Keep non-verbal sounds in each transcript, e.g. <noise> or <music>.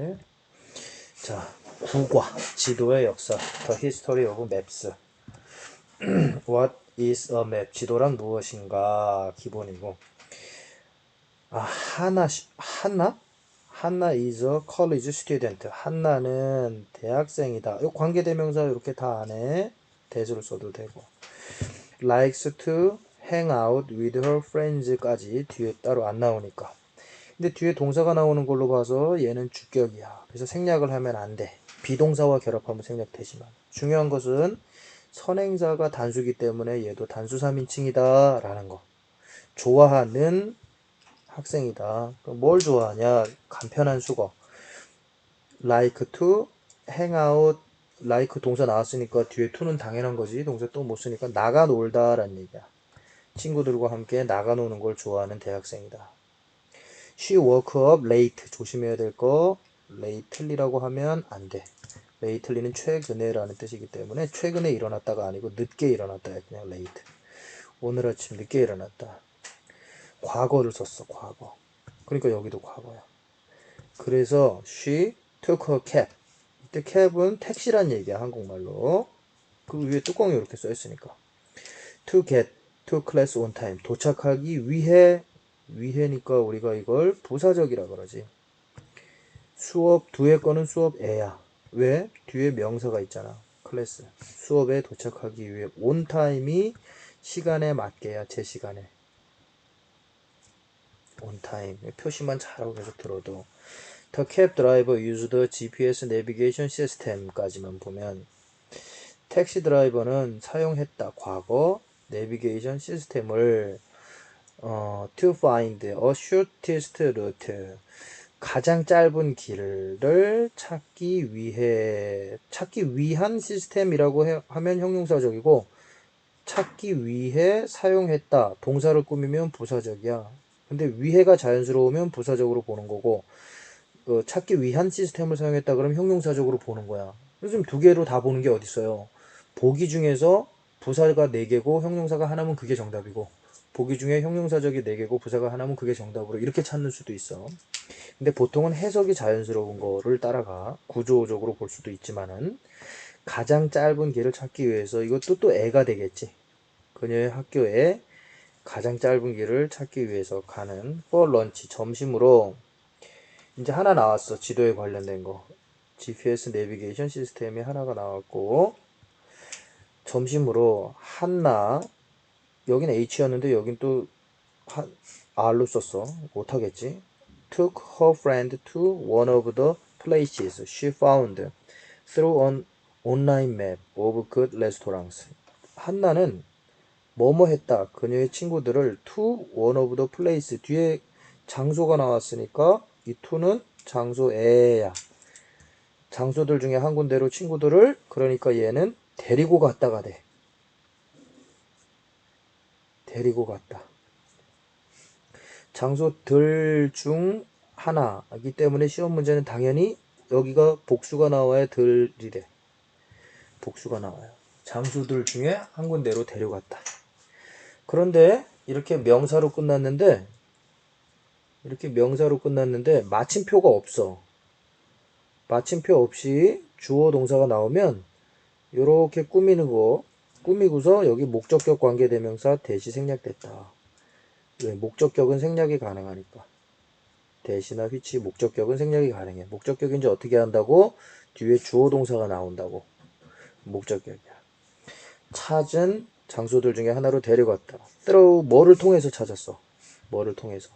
예? 자, 국화, 지도의 역사, The History of Maps. What is a map? 지도란 무엇인가? 기본이고. 아, 하나, 시- 하나? 하나 is a college student. 한나는 대학생이다. 이 관계대명사 이렇게 다 안에 대수를 써도 되고. likes to hang out with her friends까지 뒤에 따로 안 나오니까. 근데 뒤에 동사가 나오는 걸로 봐서 얘는 주격이야. 그래서 생략을 하면 안 돼. 비동사와 결합하면 생략되지만. 중요한 것은 선행사가 단수기 때문에 얘도 단수 3인칭이다 라는 거. 좋아하는 학생이다. 뭘 좋아하냐? 간편한 수거. like to hang out like 동사 나왔으니까 뒤에 to는 당연한 거지. 동사 또 못 쓰니까 나가 놀다라는 얘기야. 친구들과 함께 나가 노는 걸 좋아하는 대학생이다. She woke up late. 조심해야 될 거. lately라고 하면 안 돼. lately는 최근에라는 뜻이기 때문에 최근에 일어났다가 아니고 늦게 일어났다. 그냥 late. 오늘 아침 늦게 일어났다. 과거를 썼어. 과거. 그러니까 여기도 과거야. 그래서 she took a cab. 이때 cab은 택시란 얘기야. 한국말로. 그 위에 뚜껑이 이렇게 써 있으니까. to get to class on time. 도착하기 위해 위해니까 우리가 이걸 부사적이라 그러지. 수업 뒤에 거는 수업 애야. 왜? 뒤에 명사가 있잖아. 클래스. 수업에 도착하기 위해 on time이 시간에 맞게야. 제 시간에. on time. 표시만 잘하고 계속 들어도 The cab driver used GPS navigation system까지만 보면 택시 드라이버는 사용했다. 과거 내비게이션 시스템을 어, to find a shortest route. 가장 짧은 길을 찾기 위해 찾기 위한 시스템이라고 해- 하면 형용사적이고 찾기 위해 사용했다. 동사를 꾸미면 부사적이야. 근데 위해가 자연스러우면 부사적으로 보는 거고 어, 찾기 위한 시스템을 사용했다 그러면 형용사적으로 보는 거야. 요즘 두 개로 다 보는 게 어딨어요? 보기 중에서 부사가 4개고 형용사가 하나면 그게 정답이고 보기 중에 형용사적이 4개고 부사가 하나면 그게 정답으로 이렇게 찾는 수도 있어. 근데 보통은 해석이 자연스러운 거를 따라가 구조적으로 볼 수도 있지만은 가장 짧은 길을 찾기 위해서 이것도 또 애가 되겠지. 그녀의 학교에 가장 짧은 길을 찾기 위해서 가는 for lunch 점심으로 이제 하나 나왔어. 지도에 관련된 거. GPS 내비게이션 시스템이 하나가 나왔고 점심으로 한나 여긴 H였는데 여긴 또 한, R로 썼어. 못하겠지. Took her friend to one of the places she found through an online map of good restaurants. 한나는 뭐뭐 했다. 그녀의 친구들을 to one of the place 뒤에 장소가 나왔으니까 이 to는 장소에야. 장소들 중에 한 군데로 친구들을 그러니까 얘는 데리고 갔다가 돼. 데리고 갔다. 장소들 중 하나이기 때문에 시험 문제는 당연히 여기가 복수가 나와야 들이래. 복수가 나와요. 장소들 중에 한 군데로 데려갔다. 그런데 이렇게 명사로 끝났는데 이렇게 명사로 끝났는데 마침표가 없어. 마침표 없이 주어 동사가 나오면 이렇게 꾸미는 거 꾸미고서 여기 목적격 관계대명사 대시 생략됐다. 왜? 목적격은 생략이 가능하니까. 대시나 휘치 목적격은 생략이 가능해. 목적격은 이제 어떻게 한다고? 뒤에 주어 동사가 나온다고. 목적격이야. 찾은 장소들 중에 하나로 데려갔다. through 뭐를 통해서 찾았어? 뭐를 통해서?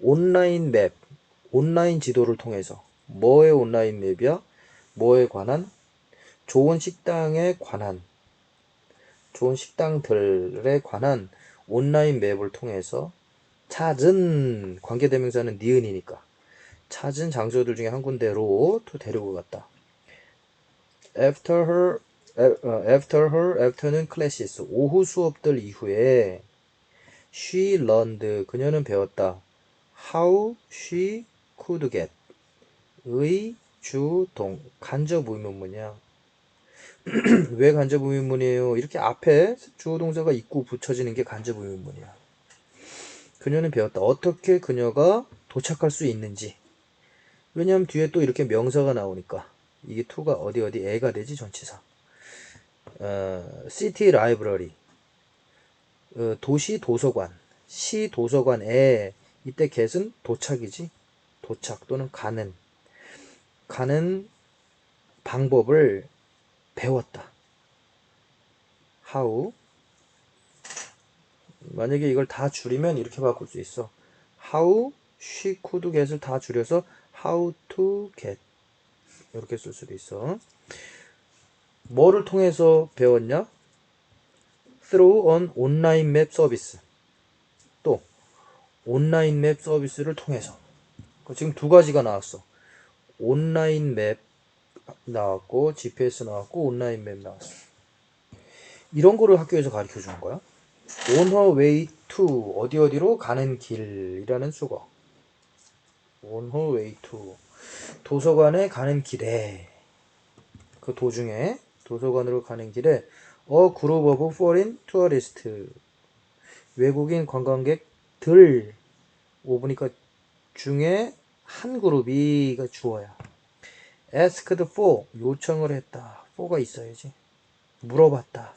온라인 맵, 온라인 지도를 통해서. 뭐의 온라인 맵이야? 뭐에 관한? 좋은 식당에 관한. 좋은 식당들에 관한 온라인 맵을 통해서 찾은 관계대명사는 니은이니까 찾은 장소들 중에 한 군데로 또 데리고 갔다. After her, 에- 어, after her, after는 classes. 오후 수업들 이후에 she learned. 그녀는 배웠다. How she could get. 의, 주, 동. 간접 의문문이야. <clears throat> 왜 간접 의문문이에요? 이렇게 앞에 주어 동사가 있고 붙여지는 게 간접 의문문이야. 그녀는 배웠다. 어떻게 그녀가 도착할 수 있는지. 왜냐면 뒤에 또 이렇게 명사가 나오니까 이게 to가 어디 어디 애가 되지 전치사. 어, city library 어, 도시 도서관 시 도서관에 이때 get은 도착이지 도착 또는 가는 가는 방법을 배웠다. how 만약에 이걸 다 줄이면 이렇게 바꿀 수 있어. how she could get을 다 줄여서 how to get 이렇게 쓸 수도 있어. 뭐를 통해서 배웠냐? through an online map 서비스. 또 온라인 맵 서비스를 통해서. 지금 두 가지가 나왔어. 온라인 맵 나왔고 GPS 나왔고 온라인 맵 나왔어. 이런 거를 학교에서 가르쳐 주는 거야. On her way to 어디 어디로 가는 길이라는 수거. On her way to 도서관에 가는 길에 그 도중에 도서관으로 가는 길에 a group of foreign tourist 외국인 관광객들 오 보니까 중에 한 그룹이가 주어야. Asked for 요청을 했다. for가 있어야지. 물어봤다.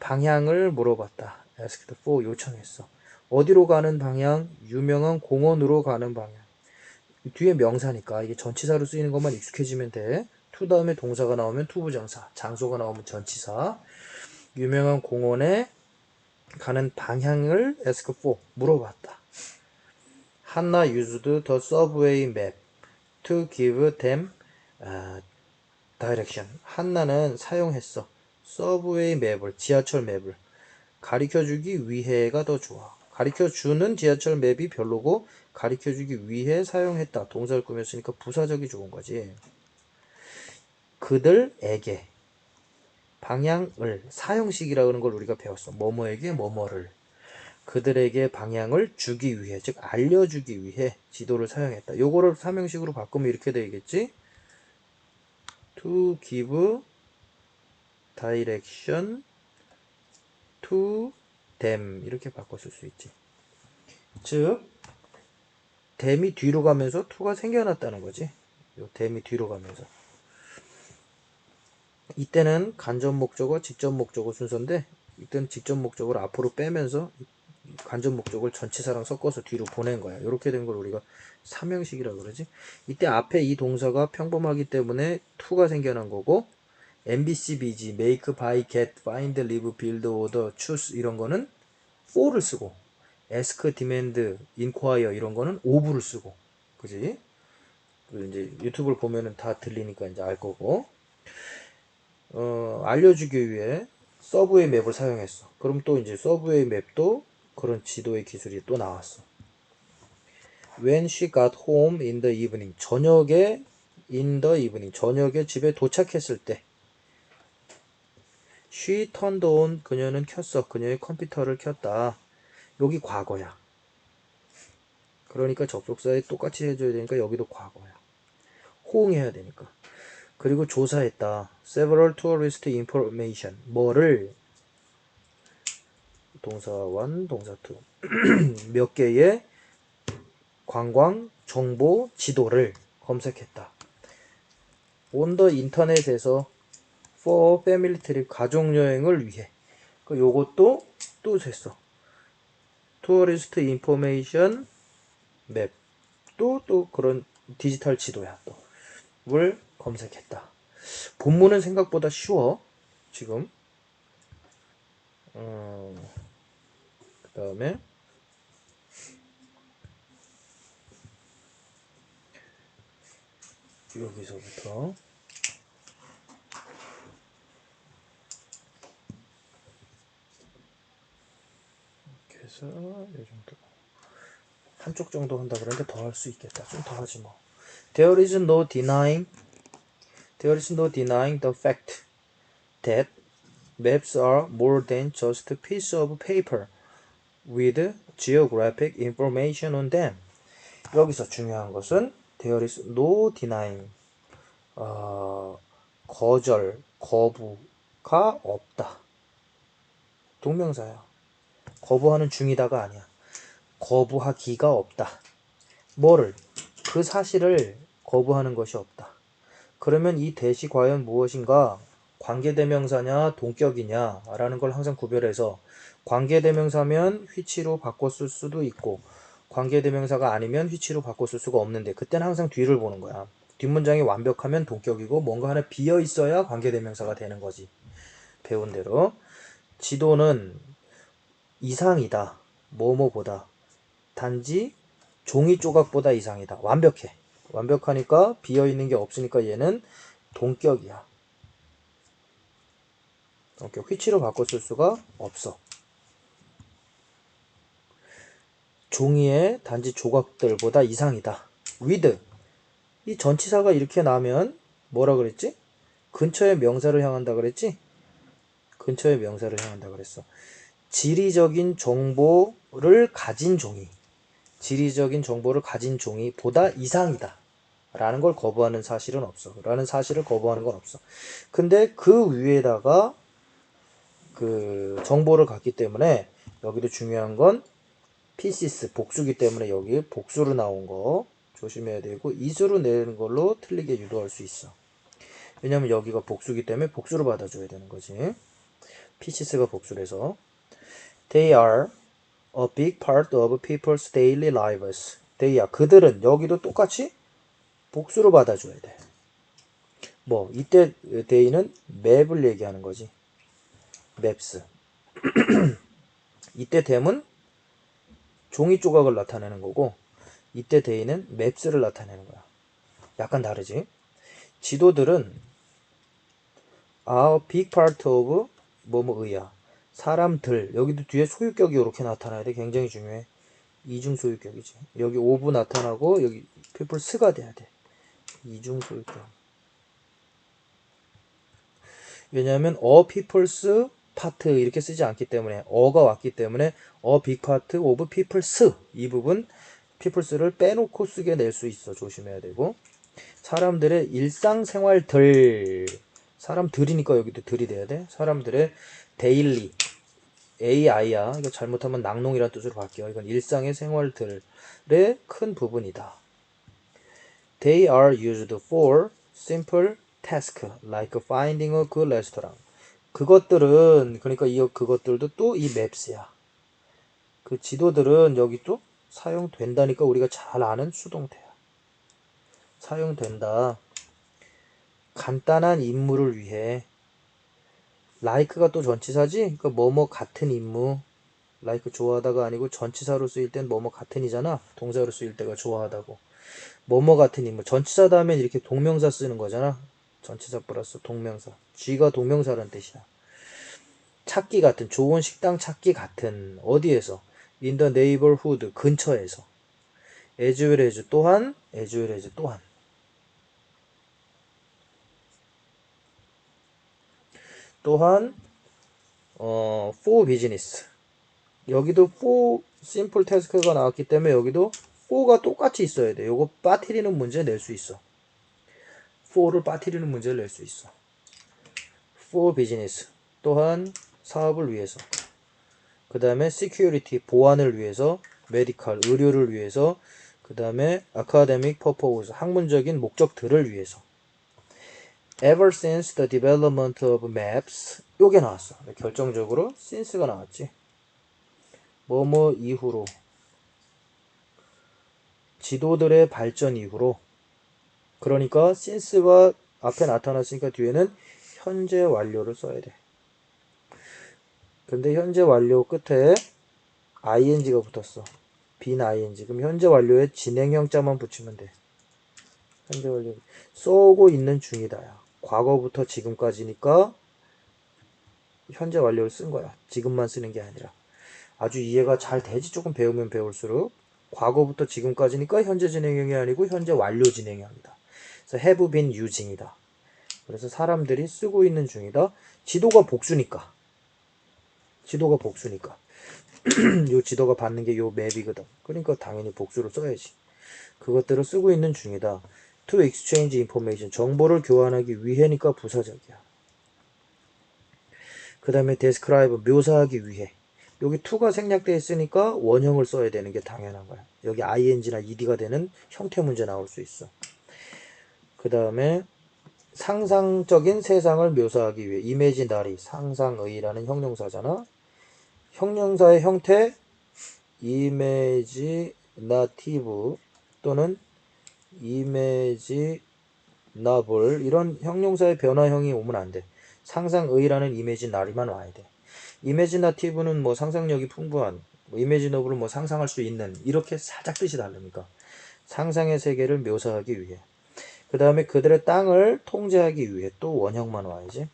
방향을 물어봤다. asked for 요청했어. 어디로 가는 방향? 유명한 공원으로 가는 방향. 뒤에 명사니까 이게 전치사로 쓰이는 것만 익숙해지면 돼. to 다음에 동사가 나오면 to 부정사, 장소가 나오면 전치사. 유명한 공원에 가는 방향을 ask for 물어봤다. 한나 used the subway map to give them uh, direction. 한나는 사용했어. 서브웨이 맵을 지하철 맵을 가르쳐 주기 위해가 더 좋아. 가르쳐 주는 지하철 맵이 별로고 가르쳐 주기 위해 사용했다. 동사를 꾸몄으니까 부사적이 좋은 거지. 그들에게 방향을 사용식이라고 하는 걸 우리가 배웠어. 뭐뭐에게 뭐뭐를 그들에게 방향을 주기 위해 즉 알려주기 위해 지도를 사용했다. 요거를 사명식으로 바꾸면 이렇게 되겠지. To give direction to them 이렇게 바꿨을 수 있지. 즉 them이 뒤로 가면서 to가 생겨났다는 거지. 요 them이 뒤로 가면서 이때는 간접 목적어, 직접 목적어 순서인데 이때는 직접 목적어를 앞으로 빼면서 간접 목적을 전치사랑 섞어서 뒤로 보낸 거야. 이렇게 된 걸 우리가 삼형식이라고 그러지. 이때 앞에 이 동사가 평범하기 때문에 to가 생겨난 거고 MBC, BG, make, buy, get, find, live, build, order, choose 이런 거는 for를 쓰고 ask, demand, inquire 이런 거는 ove를 쓰고 그지? 그리고 이제 유튜브를 보면은 다 들리니까 이제 알 거고 어, 알려주기 위해 서브웨이 맵을 사용했어. 그럼 또 이제 서브웨이 맵도 그런 지도의 기술이 또 나왔어. When she got home in the evening. 저녁에 in the evening. 저녁에 집에 도착했을 때. She turned on. 그녀는 켰어. 그녀의 컴퓨터를 켰다. 여기 과거야. 그러니까 접속사에 똑같이 해줘야 되니까 여기도 과거야. 호응해야 되니까. 그리고 조사했다. Several tourist information. 뭐를 동사 1, 동사 2. 몇 개의 관광 정보 지도를 검색했다. the 인터넷에서 for family trip 가족 여행을 위해. 그 요것도 또 됐어. tourist information map. 또또 그런 디지털 지도야 또. 을 검색했다. 본문은 생각보다 쉬워. 지금. 음, 그 다음에 여기서부터 이렇게 해서 이 정도 한쪽 정도 한다 그러는데 더 할 수 있겠다. 좀 더 하지 뭐. There is no denying There is no denying the fact that maps are more than just a piece of paper with geographic information on them. 여기서 중요한 것은 there is no denying 어, 거절, 거부가 없다. 동명사야. 거부하는 중이다가 아니야. 거부하기가 없다. 뭐를 그 사실을 거부하는 것이 없다. 그러면 이 대시 과연 무엇인가? 관계대명사냐 동격이냐 라는 걸 항상 구별해서 관계대명사면 휘치로 바꿨을 수도 있고 관계대명사가 아니면 휘치로 바꿨을 수가 없는데 그때는 항상 뒤를 보는 거야. 뒷문장이 완벽하면 동격이고 뭔가 하나 비어 있어야 관계대명사가 되는 거지. 배운 대로 지도는 이상이다. 뭐뭐보다 단지 종이 조각보다 이상이다. 완벽해. 완벽하니까 비어 있는 게 없으니까 얘는 동격이야. 동격 휘치로 바꿨을 수가 없어. 종이의 단지 조각들보다 이상이다. with 이 전치사가 이렇게 나면 뭐라 그랬지? 근처의 명사를 향한다 그랬지? 근처의 명사를 향한다 그랬어. 지리적인 정보를 가진 종이, 지리적인 정보를 가진 종이 보다 이상이다. 라는 걸 거부하는 사실은 없어. 라는 사실을 거부하는 건 없어. 근데 그 위에다가 그 정보를 갖기 때문에 여기도 중요한 건 pieces 복수기 때문에 여기 복수로 나온 거 조심해야 되고 이수로 내는 걸로 틀리게 유도할 수 있어. 왜냐면 여기가 복수기 때문에 복수로 받아줘야 되는 거지. pieces가 복수래서 They are a big part of people's daily lives. They are 그들은 여기도 똑같이 복수로 받아줘야 돼. 뭐 이때 they는 맵을 얘기하는 거지. maps. <clears throat> 이때 댐은 종이 조각을 나타내는 거고 이때 데이는 맵스를 나타내는 거야. 약간 다르지? 지도들은 a big part of 뭐뭐의야. 사람들 여기도 뒤에 소유격이 이렇게 나타나야 돼. 굉장히 중요해. 이중 소유격이지. 여기 오브 나타나고 여기 people's가 돼야 돼. 이중 소유격. 왜냐하면 a people's part 이렇게 쓰지 않기 때문에 어가 왔기 때문에 big part of people's 이 부분 people's를 빼놓고 쓰게 낼 수 있어. 조심해야 되고. 사람들의 일상생활들. 사람들이니까 여기도 들이 돼야 돼. 사람들의 daily. AI야. 이거 잘못하면 낙농이라는 뜻으로 바뀌어. 이건 일상의 생활들의 큰 부분이다. They are used for simple task like finding a good restaurant 그것들은 그러니까 이 그것들도 또 이 맵스야. 그 지도들은 여기 또 사용된다니까 우리가 잘 아는 수동태야. 사용된다. 간단한 임무를 위해 like가 또 전치사지? 그러니까 뭐뭐 같은 임무. like 좋아하다가 아니고 전치사로 쓰일 땐 뭐뭐 같은이잖아. 동사로 쓰일 때가 좋아하다고. 뭐뭐 같은 임무. 전치사 다음엔 이렇게 동명사 쓰는 거잖아. 전치사 플러스 동명사. 쥐가 동명사란 뜻이야. 찾기 같은 좋은 식당 찾기 같은 어디에서 in the neighborhood 근처에서 as well as 또한 as well as 또한 또한 어 for business 여기도 for simple task가 나왔기 때문에 여기도 for가 똑같이 있어야 돼. 요거 빠뜨리는 문제 낼 수 있어. For를 빠뜨리는 문제를 낼 수 있어. for business 또한 사업을 위해서 그 다음에 security 보안을 위해서 medical 의료를 위해서 그 다음에 academic purpose 학문적인 목적들을 위해서. ever since the development of maps 요게 나왔어. 결정적으로 since가 나왔지. 뭐뭐 이후로 지도들의 발전 이후로 그러니까 since가 앞에 나타났으니까 뒤에는 현재 완료를 써야 돼. 근데 현재 완료 끝에 ing가 붙었어. 빈 ing. 그럼 현재 완료에 진행형자만 붙이면 돼. 현재 완료. 쏘고 있는 중이다야. 과거부터 지금까지니까 현재 완료를 쓴 거야. 지금만 쓰는 게 아니라. 아주 이해가 잘 되지 조금 배우면 배울수록 과거부터 지금까지니까 현재 진행형이 아니고 현재 완료 진행형이다. 그래서 have been using이다. 그래서 사람들이 쓰고 있는 중이다. 지도가 복수니까. 지도가 복수니까. <clears throat> 요 지도가 받는 게 요 맵이거든. 그러니까 당연히 복수로 써야지. 그것들을 쓰고 있는 중이다. To exchange information. 정보를 교환하기 위해니까 부사적이야. 그 다음에 describe. 묘사하기 위해. 여기 to가 생략되어 있으니까 원형을 써야 되는 게 당연한 거야. 여기 ing나 ed가 되는 형태 문제 나올 수 있어. 그 다음에 상상적인 세상을 묘사하기 위해 이미지나리 상상의라는 형용사잖아. 형용사의 형태 이미지나티브 또는 이미지나블 이런 형용사의 변화형이 오면 안 돼. 상상의라는 이미지나리만 와야 돼. 이미지나티브는 뭐 상상력이 풍부한, 뭐 이미지너블은 뭐 상상할 수 있는 이렇게 살짝 뜻이 다릅니까? 상상의 세계를 묘사하기 위해. 그 다음에 그들의 땅을 통제하기 위해 또 원형만 와야지.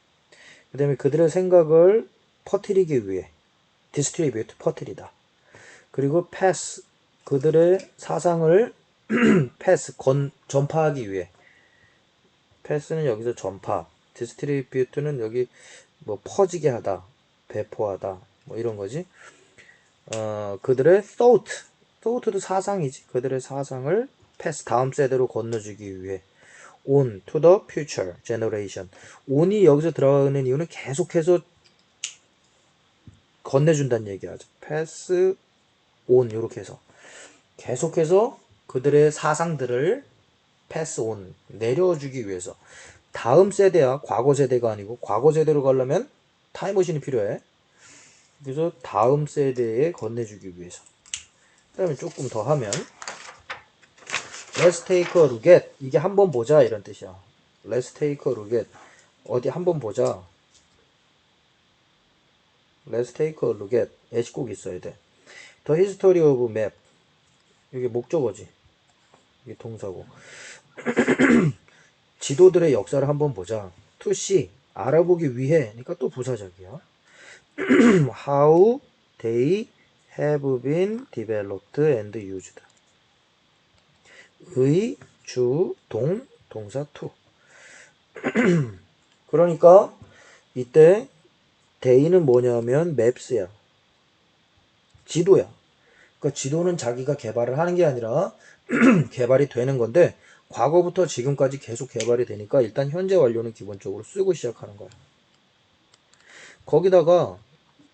그 다음에 그들의 생각을 퍼뜨리기 위해 distribute 퍼뜨리다. 그리고 pass 그들의 사상을 <clears throat> pass 건 전파하기 위해 pass는 여기서 전파, distribute는 여기 뭐 퍼지게 하다, 배포하다 뭐 이런 거지. 어 그들의 thought, thought도 사상이지. 그들의 사상을 pass 다음 세대로 건너주기 위해 on to the future generation. on이 여기서 들어가는 이유는 계속해서 건네준다는 얘기하죠. pass on 이렇게 해서 계속해서 그들의 사상들을 pass on 내려주기 위해서 다음 세대야 과거 세대가 아니고 과거 세대로 가려면 타임머신이 필요해. 그래서 다음 세대에 건네주기 위해서. 그다음에 조금 더 하면 Let's take a look at 이게 한번 보자 이런 뜻이야. Let's take a look at 어디 한번 보자. Let's take a look at at이 꼭 있어야 돼. The history of map 이게 목적어지. 이게 동사고. 지도들의 역사를 한번 보자. To see 알아보기 위해. 그러니까 또 부사적이야. How they have been developed and used. 의, 주, 동, 동사 to. <clears throat> 그러니까 이때 데이는 뭐냐면 맵스야. 지도야. 그러니까 지도는 자기가 개발을 하는 게 아니라 <clears throat> 개발이 되는 건데 과거부터 지금까지 계속 개발이 되니까 일단 현재 완료는 기본적으로 쓰고 시작하는 거야. 거기다가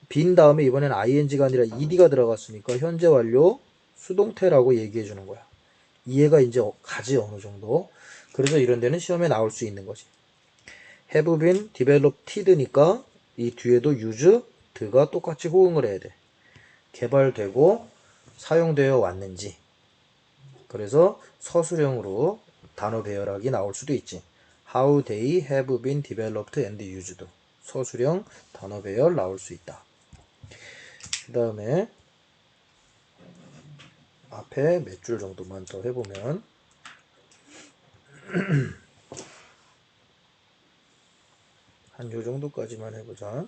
빈 다음에 이번엔 ing가 아니라 ed가 들어갔으니까 현재 완료 수동태라고 얘기해 주는 거야. 이해가 이제 가지 어느 정도. 그래서 이런 데는 시험에 나올 수 있는 거지. have been developed니까 이 뒤에도 use, 드가 똑같이 호응을 해야 돼. 개발되고 사용되어 왔는지. 그래서 서술형으로 단어 배열하기 나올 수도 있지. How they have been developed and used. 서술형 단어 배열 나올 수 있다. 그 다음에 앞에 몇 줄 정도만 더 해보면 <clears throat> 한 요 정도까지만 해보자.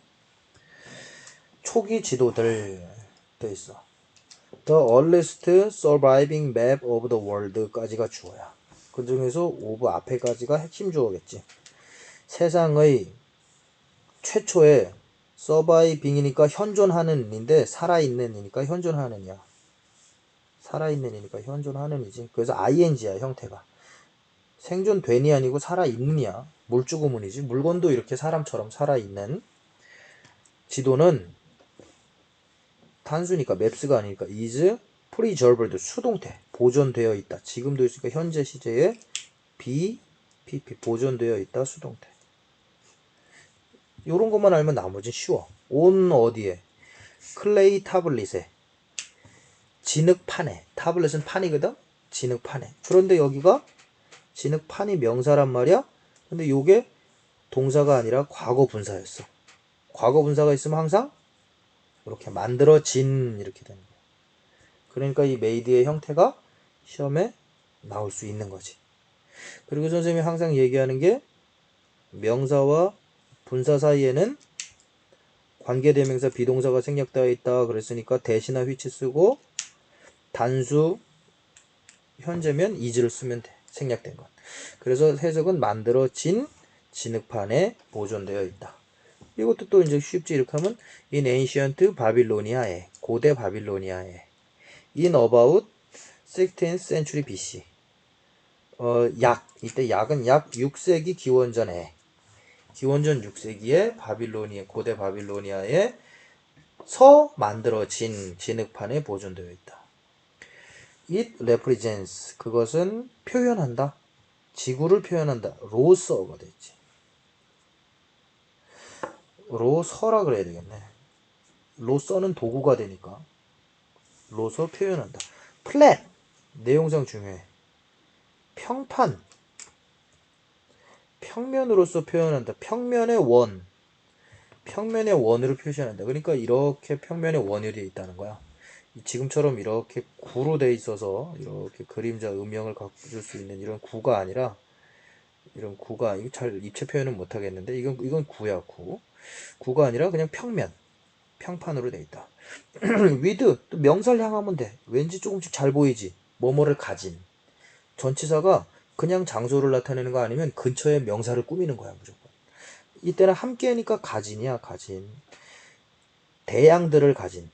초기 지도들 돼 있어. The earliest surviving map of the world까지가 주어야. 그 중에서 of 앞에까지가 핵심 주어겠지. 세상의 최초의 surviving이니까 현존하는 인데 살아있는 이니까 현존하느냐. 살아있는 이니까 현존하는 이지. 그래서 ing야 형태가. 생존되니 아니고 살아있느냐. 물주구문이지. 물건도 이렇게 사람처럼 살아있는. 지도는 단수니까 맵스가 아니니까 is preserved 수동태 보존되어 있다. 지금도 있으니까 현재 시제에 be pp 보존되어 있다 수동태. 요런 것만 알면 나머지 쉬워. on 어디에? 클레이 타블릿에 진흙판에 타블렛은 판이거든? 진흙판에 그런데 여기가 진흙판이 명사란 말이야? 근데 요게 동사가 아니라 과거 분사였어 과거 분사가 있으면 항상 이렇게 만들어진 이렇게 되는 거야 그러니까 이 메이드의 형태가 시험에 나올 수 있는 거지 그리고 선생님이 항상 얘기하는 게 명사와 분사 사이에는 관계대명사 비동사가 생략되어 있다 그랬으니까 대시나 which 쓰고 단수 현재면 is를 쓰면 돼. 생략된 건. 그래서 해석은 만들어진 진흙판에 보존되어 있다. 이것도 또 이제 쉽지 이렇게 하면 in ancient 바빌로니아에 고대 바빌로니아에 in about 16th century BC 어, 약 이때 약은 약 6세기 기원전에 기원전 6세기에 바빌로니아 고대 바빌로니아에 서 만들어진 진흙판에 보존되어 있다. It represents 그것은 표현한다. 지구를 표현한다. 로서가 됐지. 로서라 그래야 되겠네. 로서는 도구가 되니까. 로서 표현한다. 플랫 내용상 중요해. 평판 평면으로서 표현한다. 평면의 원 평면의 원으로 표시한다. 그러니까 이렇게 평면의 원이 되어 있다는 거야. 지금처럼 이렇게 구로 돼 있어서 이렇게 그림자 음영을 가질 수 있는 이런 구가 아니라 이런 구가 이거 잘 입체 표현은 못 하겠는데 이건 이건 구야 구. 구가 아니라 그냥 평면 평판으로 돼 있다. <clears throat> 위드 또 명사를 향하면 돼. 왠지 조금씩 잘 보이지? 뭐뭐를 가진. 전치사가 그냥 장소를 나타내는 거 아니면 근처에 명사를 꾸미는 거야 무조건. 이때는 함께니까 가진이야 가진. 대양들을 가진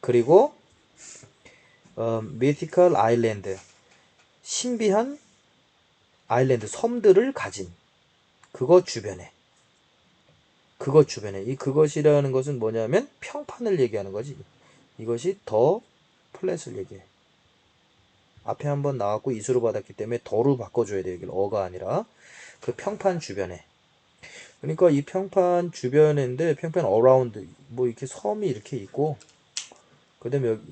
그리고 어, mythical island. 신비한 아일랜드 섬들을 가진 그것 주변에. 그것 주변에. 이 그것이라는 것은 뭐냐면 평판을 얘기하는 거지. 이것이 더 플랫을 얘기해. 앞에 한번 나왔고 이수로 받았기 때문에 더로 바꿔줘야 돼 여기를 어가 아니라 그 평판 주변에. 그러니까 이 평판 주변인데 평판 어라운드 뭐 이렇게 섬이 이렇게 있고 그다음에 여기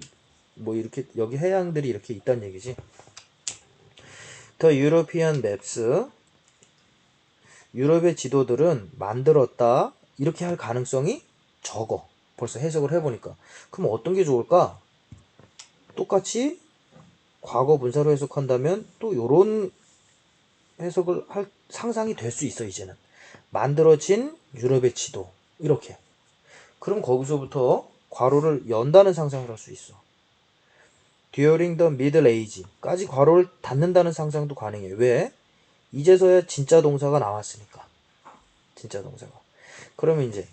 뭐 이렇게 여기 해양들이 이렇게 있다는 얘기지. 더 유로피안 맵스 유럽의 지도들은 만들었다 이렇게 할 가능성이 적어. 벌써 해석을 해보니까 그럼 어떤 게 좋을까? 똑같이 과거 분사로 해석한다면 또 요런 해석을 할 상상이 될 수 있어 이제는 만들어진 유럽의 지도 이렇게 그럼 거기서부터 괄호를 연다는 상상을 할 수 있어. during the middle age까지 괄호를 닫는다는 상상도 가능해. 왜? 이제서야 진짜 동사가 나왔으니까. 진짜 동사가. 그러면 이제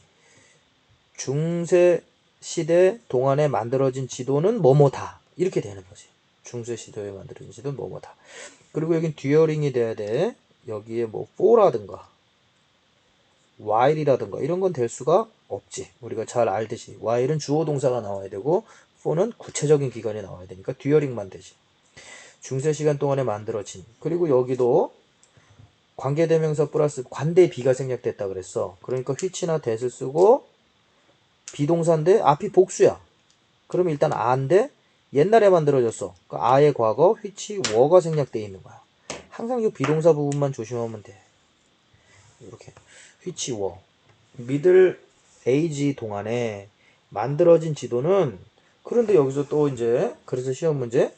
중세 시대 동안에 만들어진 지도는 뭐뭐다. 이렇게 되는 거지. 중세 시대에 만들어진 지도는 뭐뭐다. 그리고 여긴 during이 돼야 돼. 여기에 뭐 for라든가 while이라든가 이런 건 될 수가 없지. 우리가 잘 알듯이 while은 주어 동사가 나와야 되고 for는 구체적인 기간이 나와야 되니까 듀어링만 되지. 중세 시간 동안에 만들어진 그리고 여기도 관계대명사 플러스 관대 비가 생략됐다 그랬어. 그러니까 휘치나 that을 쓰고 비동사인데 앞이 복수야. 그럼 일단 아인데 옛날에 만들어졌어. 그 아의 과거 휘치 워가 생략돼 있는 거야. 항상 이 비동사 부분만 조심하면 돼. 이렇게 휘치 워 에이지 동안에 만들어진 지도는 그런데 여기서 또 이제 그래서 시험 문제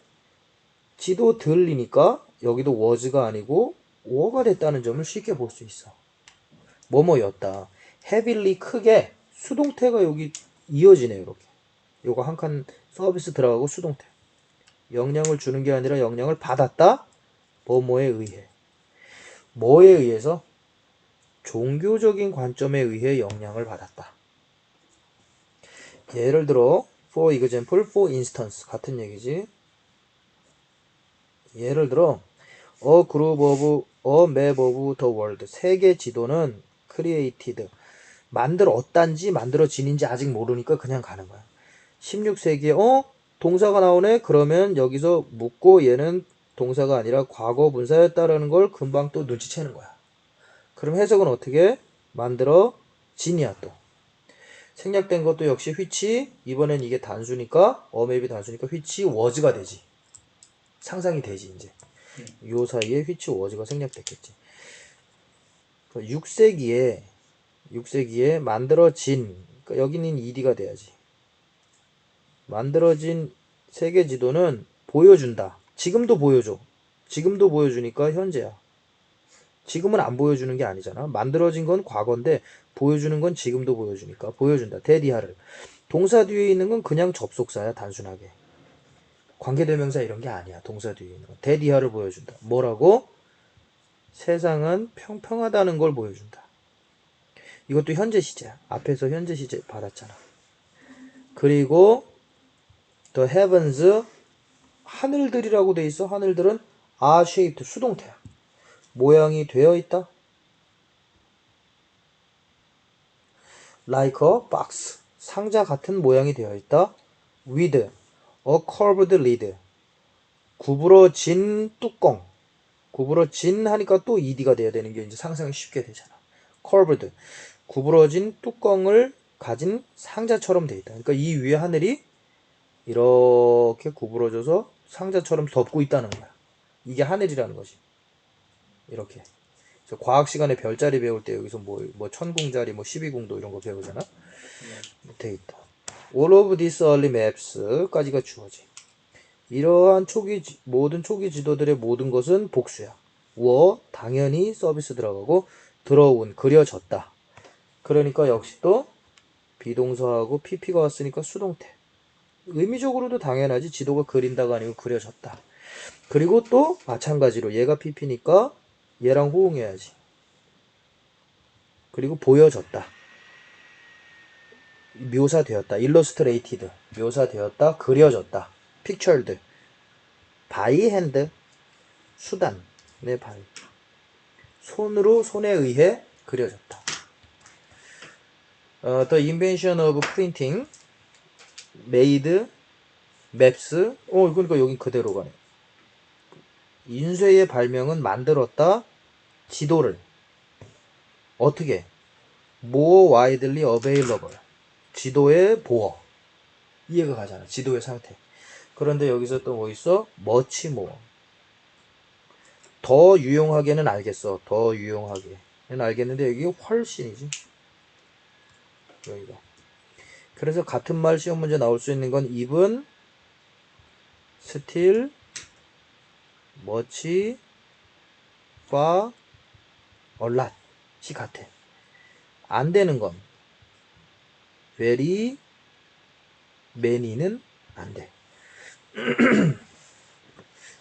지도 들리니까 여기도 was가 아니고 워가 됐다는 점을 쉽게 볼 수 있어. 뭐뭐였다. heavily 크게 수동태가 여기 이어지네요. 이렇게. 요거 한 칸 서비스 들어가고 수동태. 영향을 주는 게 아니라 영향을 받았다. 뭐뭐에 의해. 뭐에 의해서? 종교적인 관점에 의해 영향을 받았다. 예를 들어 for example, for instance 같은 얘기지. 예를 들어 a group of a map of the world 세계 지도는 created 만들었단지 만들어지는지 아직 모르니까 그냥 가는 거야. 16세기에 어 동사가 나오네 그러면 여기서 묻고 얘는 동사가 아니라 과거 분사였다라는 걸 금방 또 눈치채는 거야. 그럼 해석은 어떻게 만들어지냐 또. 생략된 것도 역시 휘치 이번엔 이게 단수니까 어맵이 단수니까 휘치 워즈가 되지. 상상이 되지 이제. 요 사이에 휘치 워즈가 생략됐겠지. 6세기에 6세기에 만들어진 그러니까 여기는 ED가 돼야지. 만들어진 세계 지도는 보여준다. 지금도 보여줘. 지금도 보여주니까 현재야. 지금은 안 보여주는 게 아니잖아. 만들어진 건 과거인데 보여주는 건 지금도 보여주니까 보여준다. 대디하를. 동사 뒤에 있는 건 그냥 접속사야 단순하게. 관계대명사 이런 게 아니야. 동사 뒤에 있는 건. 대디하를 보여준다. 뭐라고? 세상은 평평하다는 걸 보여준다. 이것도 현재 시제야. 앞에서 현재 시제 받았잖아. 그리고 the heavens 하늘들이라고 돼 있어. 하늘들은 are shaped 수동태야. 모양이 되어 있다. Like a box 상자 같은 모양이 되어 있다. with a curved lid 구부러진 뚜껑 구부러진 하니까 또 ed가 돼야 되는 게 이제 상상이 쉽게 되잖아. curved. 구부러진 뚜껑을 가진 상자처럼 돼 있다. 그러니까 이 위에 하늘이 이렇게 구부러져서 상자처럼 덮고 있다는 거야. 이게 하늘이라는 거지. 이렇게. 그래서 과학 시간에 별자리 배울 때 여기서 뭐, 뭐 천궁자리, 뭐 12궁도 이런 거 배우잖아. 돼 있다. All of these early maps까지가 주어지. 이러한 초기 지- 모든 초기 지도들의 모든 것은 복수야. 워 당연히 서비스 들어가고 들어온 그려졌다. 그러니까 역시 또 비동사하고 pp가 왔으니까 수동태. 의미적으로도 당연하지 지도가 그린다가 아니고 그려졌다. 그리고 또 마찬가지로 얘가 pp니까 얘랑 호응해야지. 그리고 보여졌다. 묘사되었다. illustrated. 묘사되었다. 그려졌다. pictured. by hand. 수단. 내 발. 손으로 손에 의해 그려졌다. 어, the invention of printing made maps. 어, 그러니까 여긴 그대로 가네. 인쇄의 발명은 만들었다. 지도를. 어떻게? more widely available. 지도의 보어. 이해가 가잖아. 지도의 상태. 그런데 여기서 또 뭐 있어? much more. 더 유용하게는 알겠어. 더 유용하게는 알겠는데 여기 훨씬이지. 여기가. 그래서 같은 말 시험 문제 나올 수 있는 건 even, still, far, a lot이 같아. 안 되는 건 very, many는 안 돼. <clears throat>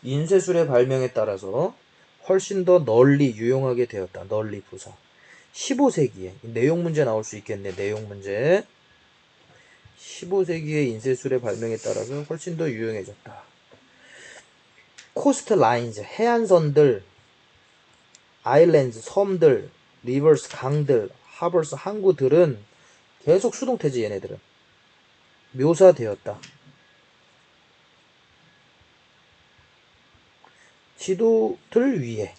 인쇄술의 발명에 따라서 훨씬 더 널리 유용하게 되었다. 널리 부사. 15세기에 내용 문제 나올 수 있겠네. 내용 문제. 15세기의 인쇄술의 발명에 따라서 훨씬 더 유용해졌다. 코스트 라인즈, 해안선들, 아일랜드, 섬들, 리버스, 강들, 하버스, 항구들은 계속 수동태지 얘네들은. 묘사되었다. 지도들 위에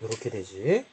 이렇게 되지.